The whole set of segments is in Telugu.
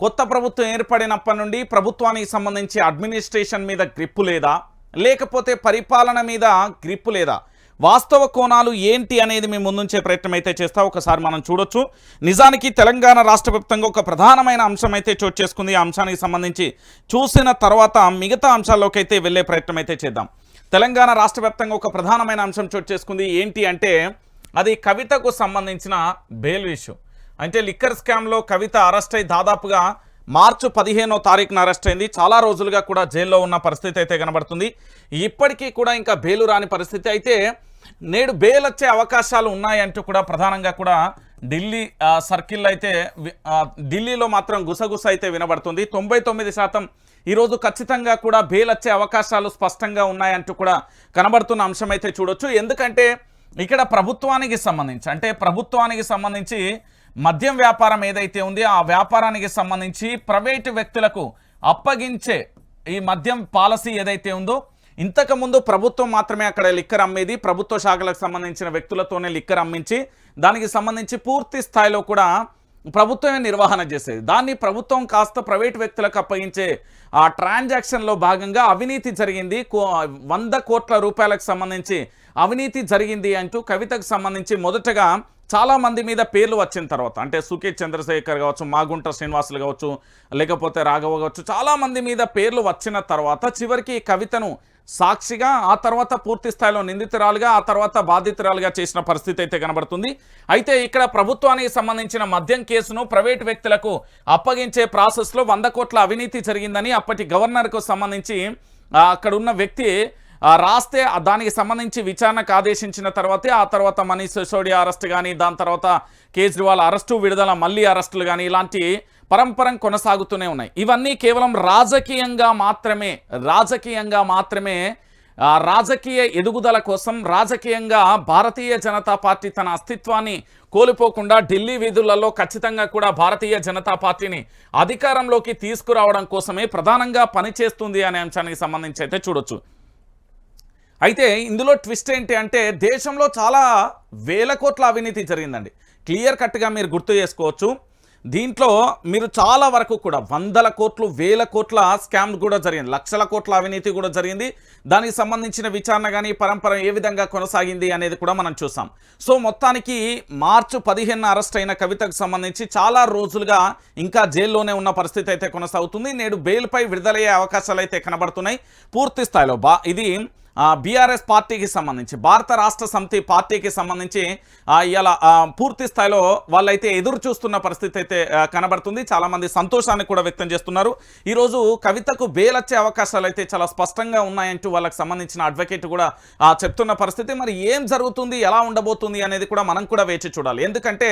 కొత్త ప్రభుత్వం ఏర్పడినప్పటి నుండి ప్రభుత్వానికి సంబంధించి అడ్మినిస్ట్రేషన్ మీద గ్రిప్పు లేదా? లేకపోతే పరిపాలన మీద గ్రిప్పు లేదా? వాస్తవ కోణాలు ఏంటి అనేది మేము ముందుంచే ప్రయత్నం అయితే చేస్తా. ఒకసారి మనం చూడొచ్చు. నిజానికి తెలంగాణ రాష్ట్ర ఒక ప్రధానమైన అంశం అయితే చోటు చేసుకుంది. ఆ అంశానికి సంబంధించి చూసిన తర్వాత మిగతా అంశాల్లోకి అయితే వెళ్ళే ప్రయత్నం అయితే చేద్దాం. తెలంగాణ రాష్ట్ర ఒక ప్రధానమైన అంశం చోటు చేసుకుంది. ఏంటి అంటే అది కవితకు సంబంధించిన బెయిల్ ఇష్యూ. అంటే లిక్కర్ స్కామ్లో కవిత అరెస్ట్ అయి దాదాపుగా మార్చి పదిహేనో తారీఖున అరెస్ట్ అయింది. చాలా రోజులుగా కూడా జైల్లో ఉన్న పరిస్థితి అయితే కనబడుతుంది. ఇప్పటికీ కూడా ఇంకా బెయిలు రాని పరిస్థితి అయితే నేడు బెయిల్ వచ్చే అవకాశాలు ఉన్నాయంటూ కూడా ప్రధానంగా కూడా ఢిల్లీ సర్కిల్ అయితే ఢిల్లీలో మాత్రం గుసగుస అయితే వినబడుతుంది. తొంభై తొమ్మిది శాతం ఈరోజు ఖచ్చితంగా కూడా బెయిల్ వచ్చే అవకాశాలు స్పష్టంగా ఉన్నాయంటూ కూడా కనబడుతున్న అంశం అయితే చూడొచ్చు. ఎందుకంటే ఇక్కడ ప్రభుత్వానికి సంబంధించి అంటే ప్రభుత్వానికి సంబంధించి మద్యం వ్యాపారం ఏదైతే ఉంది ఆ వ్యాపారానికి సంబంధించి ప్రైవేటు వ్యక్తులకు అప్పగించే ఈ మద్యం పాలసీ ఏదైతే ఉందో ఇంతకుముందు ప్రభుత్వం మాత్రమే అక్కడ లిక్కర్ అమ్మేది. ప్రభుత్వ శాఖలకు సంబంధించిన వ్యక్తులతోనే లిక్కర్ అమ్మించి దానికి సంబంధించి పూర్తి స్థాయిలో కూడా ప్రభుత్వమే నిర్వహణ చేసేది. దాన్ని ప్రభుత్వం కాస్త ప్రైవేట్ వ్యక్తులకు అప్పగించే ఆ ట్రాన్సాక్షన్లో భాగంగా అవినీతి జరిగింది. కో- వంద కోట్ల రూపాయలకు సంబంధించి అవినీతి జరిగింది అంటూ కవితకు సంబంధించి మొదటగా చాలా మంది మీద పేర్లు వచ్చిన తర్వాత అంటే సుకే చంద్రశేఖర్ కావచ్చు మాగుంట శ్రీనివాసులు కావచ్చు లేకపోతే రాఘవ కావచ్చు చాలా మంది మీద పేర్లు వచ్చిన తర్వాత చివరికి కవితను సాక్షిగా ఆ తర్వాత పూర్తి స్థాయిలో నిందితురాలుగా ఆ తర్వాత బాధితురాలుగా చేసిన పరిస్థితి అయితే కనబడుతుంది. అయితే ఇక్కడ ప్రభుత్వానికి సంబంధించిన మద్యం కేసును ప్రైవేట్ వ్యక్తులకు అప్పగించే ప్రాసెస్లో వంద కోట్ల అవినీతి జరిగిందని అప్పటి గవర్నర్కు సంబంధించి అక్కడున్న అక్కడ ఉన్న వ్యక్తి రాస్తే దానికి సంబంధించి విచారణకు ఆదేశించిన తర్వాతే ఆ తర్వాత మనీష్ సిసోడియా అరెస్ట్ కానీ దాని తర్వాత కేజ్రీవాల్ అరెస్టు విడుదల మళ్ళీ అరెస్టులు కానీ ఇలాంటి పరంపరం కొనసాగుతూనే ఉన్నాయి. ఇవన్నీ కేవలం రాజకీయంగా మాత్రమే రాజకీయంగా మాత్రమే రాజకీయ ఎదుగుదల కోసం రాజకీయంగా భారతీయ జనతా పార్టీ తన అస్తిత్వాన్ని కోల్పోకుండా ఢిల్లీ వీధులలో ఖచ్చితంగా కూడా భారతీయ జనతా పార్టీని అధికారంలోకి తీసుకురావడం కోసమే ప్రధానంగా పనిచేస్తుంది అనే అంశానికి సంబంధించి అయితే చూడొచ్చు. అయితే ఇందులో ట్విస్ట్ ఏంటి అంటే దేశంలో చాలా వేల కోట్ల అవినీతి జరిగిందండి. క్లియర్ కట్గా మీరు గుర్తు చేసుకోవచ్చు. దీంట్లో మీరు చాలా వరకు కూడా వందల కోట్లు వేల కోట్ల స్కామ్ కూడా జరిగింది. లక్షల కోట్ల అవినీతి కూడా జరిగింది. దానికి సంబంధించిన విచారణ కానీ పరంపర ఏ విధంగా కొనసాగింది అనేది కూడా మనం చూసాం. సో మొత్తానికి మార్చి పదిహేను అరెస్ట్ అయిన కవితకు సంబంధించి చాలా రోజులుగా ఇంకా జైల్లోనే ఉన్న పరిస్థితి అయితే కొనసాగుతుంది. నేడు బెయిల్పై విడుదలయ్యే అవకాశాలు అయితే కనబడుతున్నాయి. పూర్తి స్థాయిలో బా ఇది బీఆర్ఎస్ పార్టీకి సంబంధించి భారత రాష్ట్ర సమితి పార్టీకి సంబంధించి ఇలా పూర్తి స్థాయిలో వాళ్ళైతే ఎదురు చూస్తున్న పరిస్థితి అయితే కనబడుతుంది. చాలామంది సంతోషాన్ని కూడా వ్యక్తం చేస్తున్నారు. ఈరోజు కవితకు బేలొచ్చే అవకాశాలు అయితే చాలా స్పష్టంగా ఉన్నాయంటూ వాళ్ళకి సంబంధించిన అడ్వకేట్ కూడా చెప్తున్న పరిస్థితి. మరి ఏం జరుగుతుంది ఎలా ఉండబోతుంది అనేది కూడా మనం కూడా వేచి చూడాలి. ఎందుకంటే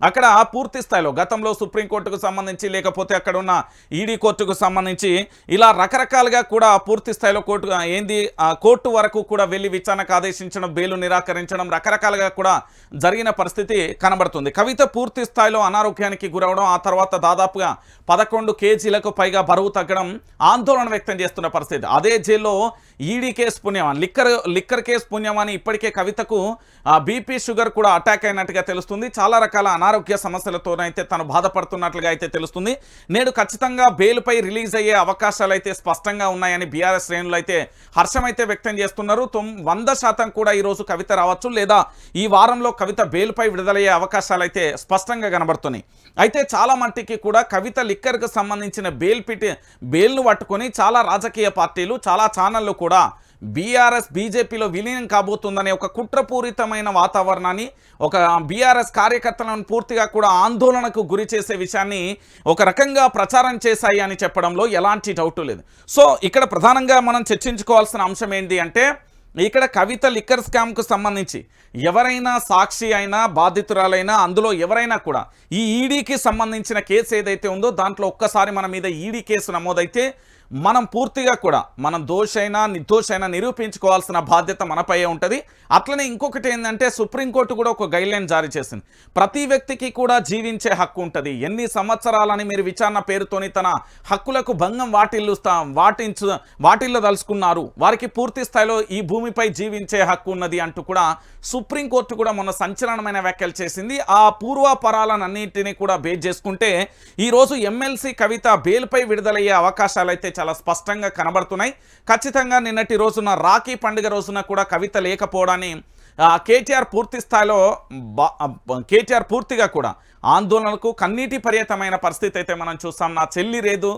అక్కడ పూర్తి స్థాయిలో గతంలో సుప్రీంకోర్టుకు సంబంధించి లేకపోతే అక్కడ ఉన్న ఈడీ కోర్టుకు సంబంధించి ఇలా రకరకాలుగా కూడా పూర్తి స్థాయిలో కోర్టు ఏంది ఆ కోర్టు వరకు కూడా వెళ్ళి విచారణకు ఆదేశించడం బెయిలు నిరాకరించడం రకరకాలుగా కూడా జరిగిన పరిస్థితి కనబడుతుంది. కవిత పూర్తి స్థాయిలో అనారోగ్యానికి గురవడం ఆ తర్వాత దాదాపుగా పదకొండు కేజీలకు పైగా బరువు తగ్గడం ఆందోళన వ్యక్తం చేస్తున్న పరిస్థితి. అదే జైల్లో ఈడీ కేసు పుణ్యమాని లిక్కర్ లిక్కర్ కేసు పుణ్యం అని ఇప్పటికే కవితకు బీపీ షుగర్ కూడా అటాక్ అయినట్టుగా తెలుస్తుంది. చాలా రకాల అనారోగ్య సమస్యలతోనైతే తను బాధపడుతున్నట్లుగా అయితే తెలుస్తుంది. నేడు ఖచ్చితంగా బెయిల్పై రిలీజ్ అయ్యే అవకాశాలు అయితే స్పష్టంగా ఉన్నాయని బీఆర్ఎస్ శ్రేణులు అయితే హర్షం అయితే వ్యక్తం చేస్తున్నారు. వంద శాతం కూడా ఈరోజు కవిత రావచ్చు లేదా ఈ వారంలో కవిత బెయిల్పై విడుదలయ్యే అవకాశాలు అయితే స్పష్టంగా కనబడుతున్నాయి. అయితే చాలా మట్టికి కూడా కవిత లిక్కర్కు సంబంధించిన బెయిల్ పిటి బెయిల్ను పట్టుకొని చాలా రాజకీయ పార్టీలు చాలా ఛానళ్ళు కూడా బీఆర్ఎస్ బీజేపీలో విలీనం కాబోతుందనే ఒక కుట్రపూరితమైన వాతావరణాన్ని ఒక బీఆర్ఎస్ కార్యకర్తలను పూర్తిగా కూడా ఆందోళనకు గురి చేసే విషయాన్ని ఒక రకంగా ప్రచారం చేశాయి అని చెప్పడంలో ఎలాంటి డౌట్ లేదు. సో ఇక్కడ ప్రధానంగా మనం చర్చించుకోవాల్సిన అంశం ఏంటి అంటే ఇక్కడ కవిత లిక్కర్ స్కామ్కు సంబంధించి ఎవరైనా సాక్షి అయినా బాధితురాలైనా అందులో ఎవరైనా కూడా ఈ ఈడీకి సంబంధించిన కేసు ఏదైతే ఉందో దాంట్లో ఒక్కసారి మన మీద ఈడీ కేసు నమోదైతే మనం పూర్తిగా కూడా మనం దోషైనా నిర్దోషైనా నిరూపించుకోవాల్సిన బాధ్యత మనపై ఉంటుంది. అట్లనే ఇంకొకటి ఏంటంటే సుప్రీంకోర్టు కూడా ఒక గైడ్లైన్ జారీ చేసింది. ప్రతి వ్యక్తికి కూడా జీవించే హక్కు ఉంటుంది. ఎన్ని సంవత్సరాలని మీరు విచారణ పేరుతోని తన హక్కులకు భంగం వాటిల్లుస్తా వాటించు వాటిల్లో తలుచుకున్నారు. వారికి పూర్తి స్థాయిలో ఈ భూమిపై జీవించే హక్కు ఉన్నది అంటూ కూడా సుప్రీంకోర్టు కూడా మొన్న సంచలనమైన వ్యాఖ్యలు చేసింది. ఆ పూర్వాపరాలన్నింటినీ కూడా బేస్ చేసుకుంటే ఈరోజు ఎమ్మెల్సీ కవిత బెయిల్పై విడుదలయ్యే అవకాశాలు అయితే చాలా స్పష్టంగా కనబడుతున్నాయి. ఖచ్చితంగా నిన్నటి రోజున రాఖీ పండుగ రోజున కూడా కవిత లేకపోవడాన్ని కేటీఆర్ పూర్తి స్థాయిలో బా- కేటీఆర్ పూర్తిగా కూడా ఆందోళనకు కన్నీటి పర్యతమైన పరిస్థితి అయితే మనం చూస్తాం. నా చెల్లి లేదు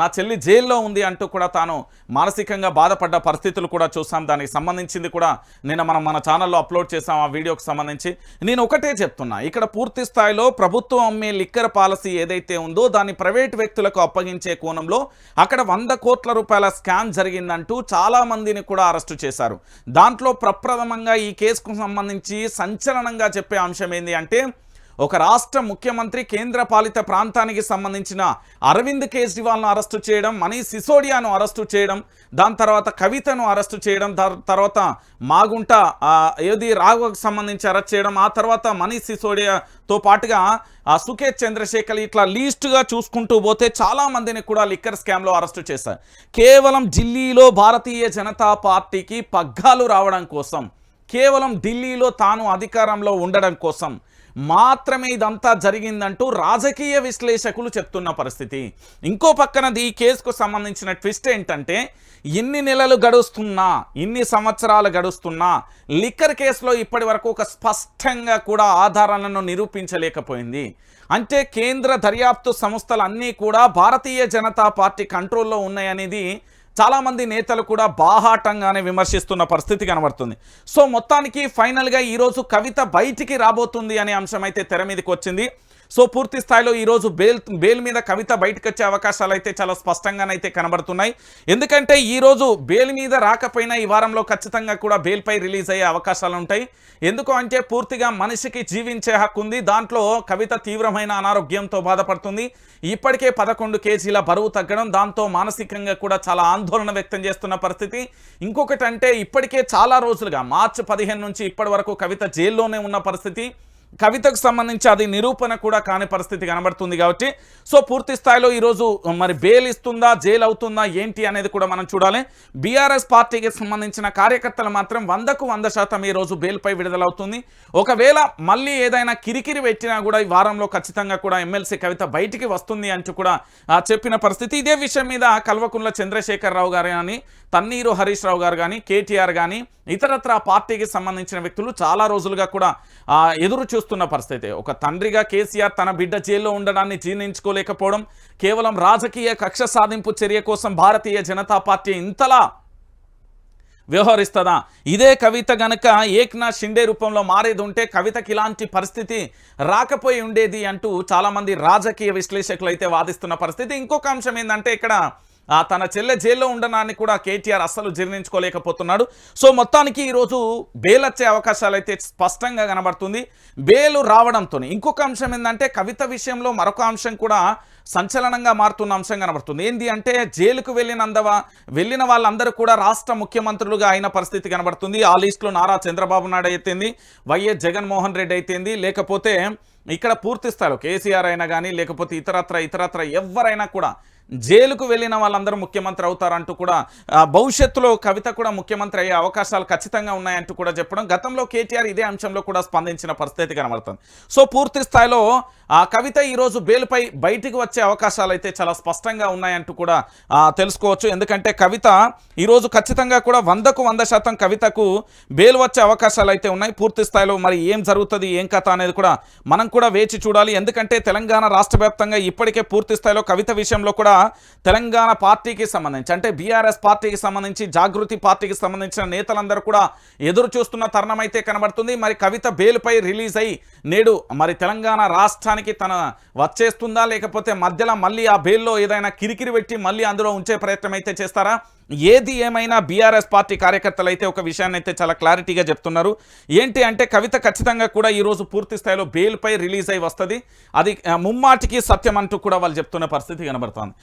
నా చెల్లి జైల్లో ఉంది అంటూ కూడా తాను మానసికంగా బాధపడ్డ పరిస్థితులు కూడా చూస్తాం. దానికి సంబంధించింది కూడా నిన్న మనం మన ఛానల్లో అప్లోడ్ చేసాం ఆ వీడియోకి సంబంధించి. నేను ఒకటే చెప్తున్నా ఇక్కడ పూర్తి స్థాయిలో ప్రభుత్వం అమ్మే లిక్కర్ పాలసీ ఏదైతే ఉందో దాన్ని ప్రైవేట్ వ్యక్తులకు అప్పగించే కోణంలో అక్కడ వంద కోట్ల రూపాయల స్కామ్ జరిగిందంటూ చాలా మందిని కూడా అరెస్టు చేశారు. దాంట్లో ప్రప్రథమంగా ఈ కేసుకు సంబంధించి సంచలనంగా చెప్పే అంశం ఏంటి అంటే ఒక రాష్ట్ర ముఖ్యమంత్రి కేంద్ర పాలిత ప్రాంతానికి సంబంధించిన అరవింద్ కేజ్రీవాల్ను అరెస్టు చేయడం మనీష్ సిసోడియాను అరెస్టు చేయడం దాని తర్వాత కవితను అరెస్టు చేయడం తర్వాత మాగుంట ఏది రాఘవకు సంబంధించి అరెస్ట్ చేయడం ఆ తర్వాత మనీష్ సిసోడియాతో పాటుగా ఆ సుకేత్ చంద్రశేఖర్ ఇట్లా లీస్ట్గా చూసుకుంటూ పోతే చాలా మందిని కూడా లిక్కర్ స్కామ్లో అరెస్టు చేశారు. కేవలం ఢిల్లీలో భారతీయ జనతా పార్టీకి పగ్గాలు రావడం కోసం కేవలం ఢిల్లీలో తాను అధికారంలో ఉండడం కోసం మాత్రమే ఇదంతా జరిగిందంటూ రాజకీయ విశ్లేషకులు చెప్తున్న పరిస్థితి. ఇంకో పక్కనది ఈ కేసుకు సంబంధించిన ట్విస్ట్ ఏంటంటే ఇన్ని నెలలు గడుస్తున్నా ఇన్ని సంవత్సరాలు గడుస్తున్నా లిక్కర్ కేసులో ఇప్పటి వరకు ఒక స్పష్టంగా కూడా ఆధారాలను నిరూపించలేకపోయింది. అంటే కేంద్ర దర్యాప్తు సంస్థలన్నీ కూడా భారతీయ జనతా పార్టీ కంట్రోల్లో ఉన్నాయనేది చాలామంది నేతలు కూడా బాహాటంగానే విమర్శిస్తున్న పరిస్థితి కనబడుతుంది. సో మొత్తానికి ఫైనల్గా ఈరోజు కవిత బయటికి రాబోతుంది అనే అంశం అయితే తెర మీదకి వచ్చింది. సో పూర్తి స్థాయిలో ఈరోజు బెయిల్ బెయిల్ మీద కవిత బయటకు వచ్చే అవకాశాలు అయితే చాలా స్పష్టంగానైతే కనబడుతున్నాయి. ఎందుకంటే ఈరోజు బెయిల్ మీద రాకపోయినా ఈ వారంలో ఖచ్చితంగా కూడా బెయిల్పై రిలీజ్ అయ్యే అవకాశాలు ఉంటాయి. ఎందుకు అంటే పూర్తిగా మనిషికి జీవించే హక్కు ఉంది. దాంట్లో కవిత తీవ్రమైన అనారోగ్యంతో బాధపడుతుంది. ఇప్పటికే పదకొండు కేజీల బరువు తగ్గడం దాంతో మానసికంగా కూడా చాలా ఆందోళన వ్యక్తం చేస్తున్న పరిస్థితి. ఇంకొకటి అంటే ఇప్పటికే చాలా రోజులుగా మార్చి పదిహేను నుంచి ఇప్పటి వరకు కవిత జైల్లోనే ఉన్న పరిస్థితి. కవితకు సంబంధించి అది నిరూపణ కూడా కాని పరిస్థితి కనబడుతుంది కాబట్టి సో పూర్తి స్థాయిలో ఈరోజు మరి బెయిల్ ఇస్తుందా జైలు అవుతుందా ఏంటి అనేది కూడా మనం చూడాలి. బీఆర్ఎస్ పార్టీకి సంబంధించిన కార్యకర్తలు మాత్రం వందకు వంద శాతం ఈరోజు బెయిల్పై విడుదలవుతుంది. ఒకవేళ మళ్ళీ ఏదైనా కిరికిరి పెట్టినా కూడా ఈ వారంలో ఖచ్చితంగా కూడా ఎమ్మెల్సీ కవిత బయటికి వస్తుంది అంటూ కూడా చెప్పిన పరిస్థితి. ఇదే విషయం మీద కల్వకుంట్ల చంద్రశేఖరరావు గారు కానీ తన్నీరు హరీష్ రావు గారు కానీ కేటీఆర్ కానీ ఇతరత్ర పార్టీకి సంబంధించిన వ్యక్తులు చాలా రోజులుగా కూడా ఆ, ఎదురు చూస్తున్న పరిస్థితి. ఒక తండ్రిగా కేసీఆర్ తన బిడ్డ జైల్లో ఉండడాన్ని జీర్ణించుకోలేకపోవడం కేవలం రాజకీయ కక్ష సాధింపు చర్య కోసం భారతీయ జనతా పార్టీ ఇంతలా వ్యవహరిస్తుందా? ఇదే కవిత గనక ఏక్నాథ్ షిండే రూపంలో మారేది ఉంటే కవితకి ఇలాంటి పరిస్థితి రాకపోయి ఉండేది అంటూ చాలామంది రాజకీయ విశ్లేషకులు అయితే వాదిస్తున్న పరిస్థితి. ఇంకొక అంశం ఏంటంటే ఇక్కడ తన చెల్లె జైల్లో ఉండడాన్ని కూడా కేటీఆర్ అస్సలు జీర్ణించుకోలేకపోతున్నాడు. సో మొత్తానికి ఈరోజు బెయిల్ వచ్చే అవకాశాలు అయితే స్పష్టంగా కనబడుతుంది. బెయిల్ రావడంతో ఇంకొక అంశం ఏంటంటే కవిత విషయంలో మరొక అంశం కూడా సంచలనంగా మారుతున్న అంశం కనబడుతుంది. ఏంటి అంటే జైలుకు వెళ్ళినందవ వెళ్ళిన వాళ్ళందరూ కూడా రాష్ట్ర ముఖ్యమంత్రులుగా అయిన పరిస్థితి కనబడుతుంది. ఆ లిస్టులో నారా చంద్రబాబు నాయుడు అయితేంది వైఎస్ జగన్మోహన్ రెడ్డి అయితేంది లేకపోతే ఇక్కడ పూర్తి స్థాయిలో కేసీఆర్ అయినా కానీ లేకపోతే ఇతరత్ర ఇతరత్ర ఎవరైనా కూడా జైలుకు వెళ్ళిన వాళ్ళందరూ ముఖ్యమంత్రి అవుతారంటూ కూడా భవిష్యత్తులో కవిత కూడా ముఖ్యమంత్రి అయ్యే అవకాశాలు ఖచ్చితంగా ఉన్నాయంటూ కూడా చెప్పడం గతంలో కేటీఆర్ ఇదే అంశంలో కూడా స్పందించిన పరిస్థితి కనబడుతుంది. సో పూర్తి స్థాయిలో ఆ కవిత ఈరోజు బెయిల్పై బయటికి వచ్చే అవకాశాలు అయితే చాలా స్పష్టంగా ఉన్నాయంటూ కూడా తెలుసుకోవచ్చు. ఎందుకంటే కవిత ఈరోజు ఖచ్చితంగా కూడా వందకు వంద శాతం కవితకు బెయిల్ వచ్చే అవకాశాలు అయితే ఉన్నాయి. పూర్తి స్థాయిలో మరి ఏం జరుగుతుంది ఏం కథ అనేది కూడా మనం కూడా వేచి చూడాలి. ఎందుకంటే తెలంగాణ రాష్ట్ర వ్యాప్తంగా ఇప్పటికే పూర్తి స్థాయిలో కవిత విషయంలో కూడా తెలంగాణ పార్టీకి సంబంధించి అంటే బీఆర్ఎస్ పార్టీకి సంబంధించి జాగృతి పార్టీకి సంబంధించిన నేతలందరూ కూడా ఎదురు చూస్తున్న తరుణం అయితే కనబడుతుంది. మరి కవిత బెయిల్పై రిలీజ్ అయ్యి నేడు మరి తెలంగాణ రాష్ట్రానికి తన వచ్చేస్తుందా? లేకపోతే మధ్యలో మళ్ళీ ఆ బెయిల్లో ఏదైనా కిరికిరి పెట్టి మళ్ళీ అందులో ఉంచే ప్రయత్నం అయితే చేస్తారా? ఏది ఏమైనా బీఆర్ఎస్ పార్టీ కార్యకర్తలు అయితే ఒక విషయాన్ని అయితే చాలా క్లారిటీగా చెప్తున్నారు. ఏంటి అంటే కవిత ఖచ్చితంగా కూడా ఈరోజు పూర్తి స్థాయిలో బెయిల్పై రిలీజ్ అయి వస్తుంది. అది ముమ్మాటికి సత్యం అంటూ కూడా వాళ్ళు చెప్తున్న పరిస్థితి కనబడుతుంది.